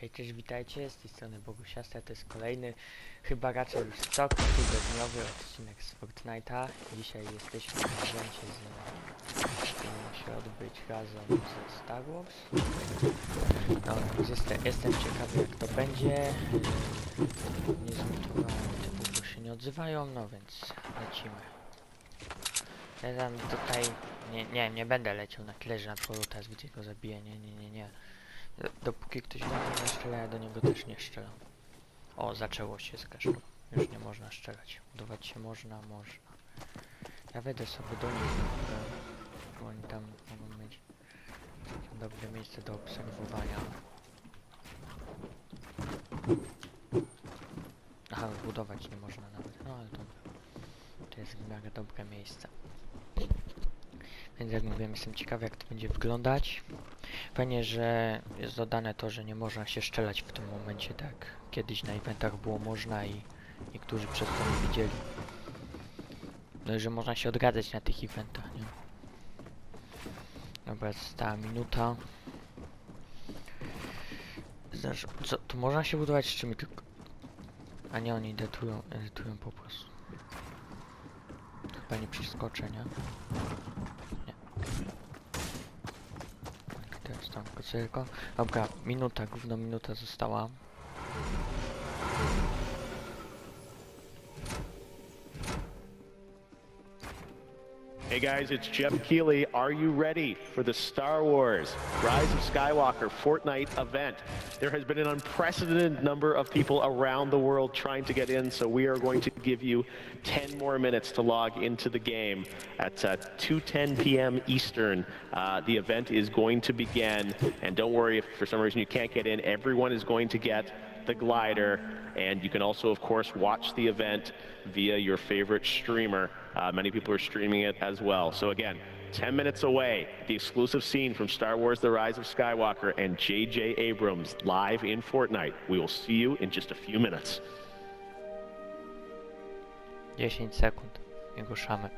Hej, cześć, witajcie, z tej strony Bogusiasta, to jest kolejny, chyba raczej już co tygodniowy odcinek z Fortnite'a. Dzisiaj jesteśmy w evencie z ma się odbyć razem ze Star Wars. No, jestem, jestem ciekawy jak to będzie. Nie zmutowałem bo się nie odzywają, no więc lecimy. Ja tam tutaj, nie, nie, nie będę leciał na tyle, że na polutas widzę go zabiję, nie, nie, nie, nie. Dopóki ktoś do mnie nie strzela, ja do niego też nie strzelam. O, zaczęło się zresztą. Już nie można strzelać. Budować się można, można. Ja wejdę sobie do nich, e, bo oni tam mogą mieć dobre miejsce do obserwowania. Aha, budować nie można nawet. No ale dobra. To jest w miarę dobre miejsce. Więc jak mówiłem, jestem ciekawy jak to będzie wyglądać. Fajnie, że jest dodane to, że nie można się strzelać w tym momencie, tak kiedyś na eventach było można i niektórzy przez to nie widzieli. No i że można się odradzać na tych eventach, nie? Dobra, została minuta. Znaczy, co, to można się budować z czym tylko... A nie, oni edytują, edytują po prostu. Chyba nie przeskoczę, nie? Tak, teraz tam tylko. Dobra, minuta, gówno minuta została. Hey guys, it's Jeff Keeley. Are you ready for the Star Wars Rise of Skywalker Fortnite event? There has been an unprecedented number of people around the world trying to get in, so we are going to give you 10 more minutes to log into the game at uh, 2:10 p.m. Eastern. Uh, the event is going to begin, and don't worry if for some reason you can't get in. Everyone is going to get the glider, and you can also, of course, watch the event via your favorite streamer. Uh, many people are streaming it as well. So again, 10 minutes away, the exclusive scene from Star Wars The Rise of Skywalker and J.J. Abrams live in Fortnite. We will see you in just a few minutes. 10 sekund i ruszamy.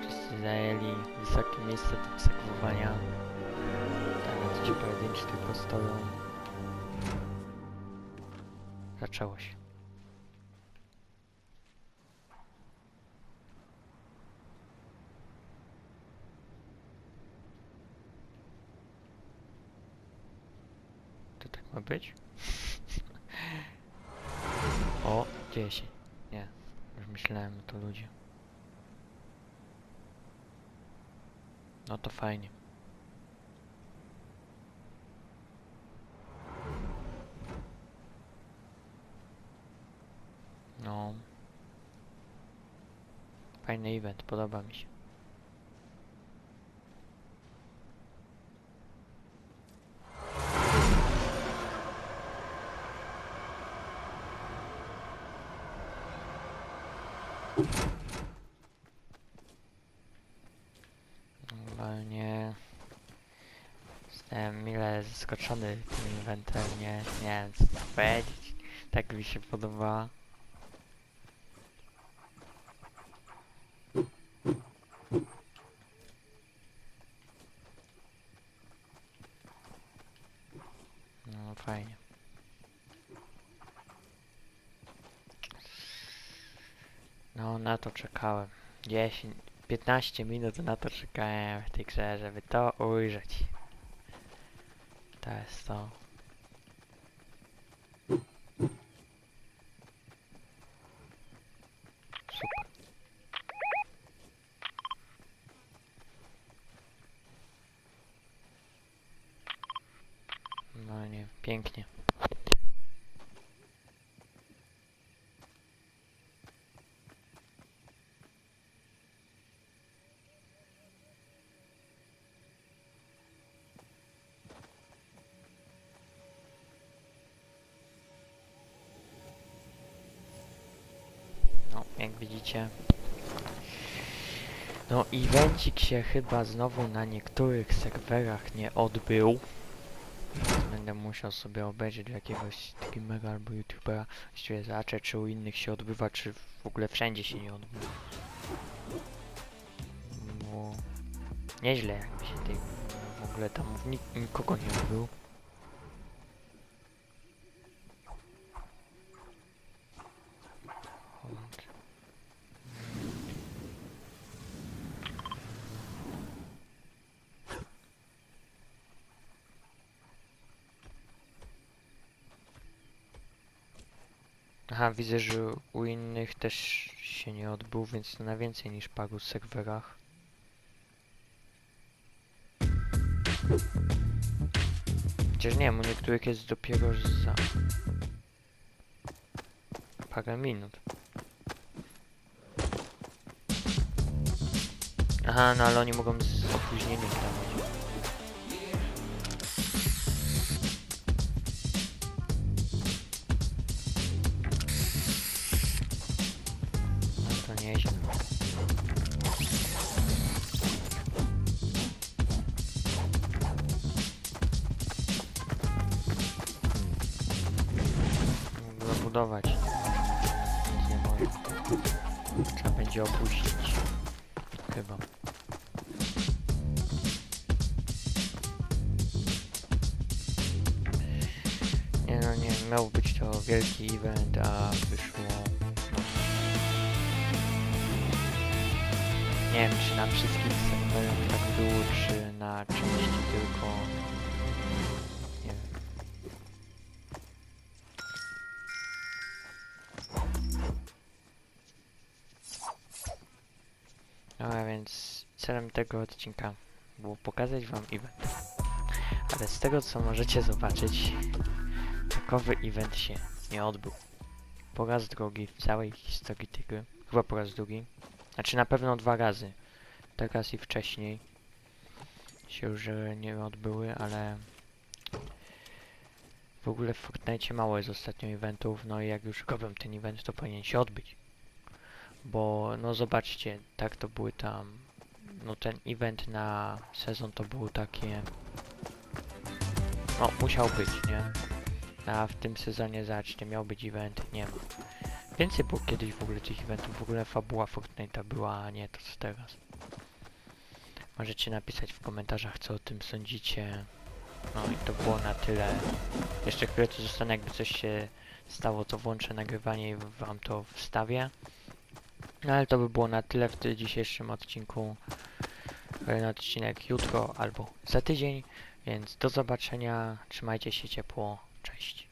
Wszyscy zajęli wysokie miejsce do obserwowania. Tam ci pojedynczy tylko stoją. Zaczęło się. To tak ma być? O, dzieje się. Nie, już myślałem, to ludzie. No to fajnie. No. Fajny event, podoba mi się. Normalnie jestem mile zaskoczony tym eventem, nie, nie wiem co powiedzieć. Tak mi się podoba. No fajnie. No na to czekałem. 10, 15 minut na to czekałem w tej grze, żeby to ujrzeć. To jest to. No nie, pięknie. No, jak widzicie. No, evencik się chyba znowu na niektórych serwerach nie odbył. Będę musiał sobie obejrzeć jakiegoś streamera albo youtubera. Właściwie zobaczę, czy u innych się odbywa, czy w ogóle wszędzie się nie odbywa. Nieźle jakby się tej w ogóle tam nik nikogo nie był. Aha, widzę, że u innych też się nie odbył, więc na więcej niż paru serwerach. Chociaż nie wiem, u niektórych jest dopiero za parę minut. Aha, no ale oni mogą z opóźnieniem dawać. Nieźle. Mógł zabudować. Nie mogę. Trzeba będzie opuścić. Chyba. Nie no, nie, miał być to wielki event, a Nie wiem, czy na wszystkich serwerach tak było, czy na części tylko... Nie wiem. No a więc celem tego odcinka było pokazać wam event. Ale z tego co możecie zobaczyć, takowy event się nie odbył. Po raz drugi w całej historii tej gry. Chyba po raz drugi. Znaczy na pewno dwa razy. Teraz i wcześniej się już e, nie odbyły, ale w ogóle w Fortnite mało jest ostatnio eventów, no i jak już robią ten event, to powinien się odbyć. Bo no zobaczcie, tak to były tam, no ten event na sezon to było takie, no musiał być, nie? A w tym sezonie, zobaczcie, miał być event, nie ma. Więcej było kiedyś w ogóle tych eventów, w ogóle fabuła Fortnite'a była, a nie to co teraz. Możecie napisać w komentarzach, co o tym sądzicie. No i to było na tyle. Jeszcze chwilę to zostanę, jakby coś się stało, to włączę nagrywanie i wam to wstawię. No ale to by było na tyle w tym dzisiejszym odcinku. Kolejny odcinek jutro albo za tydzień, więc do zobaczenia. Trzymajcie się ciepło. Cześć.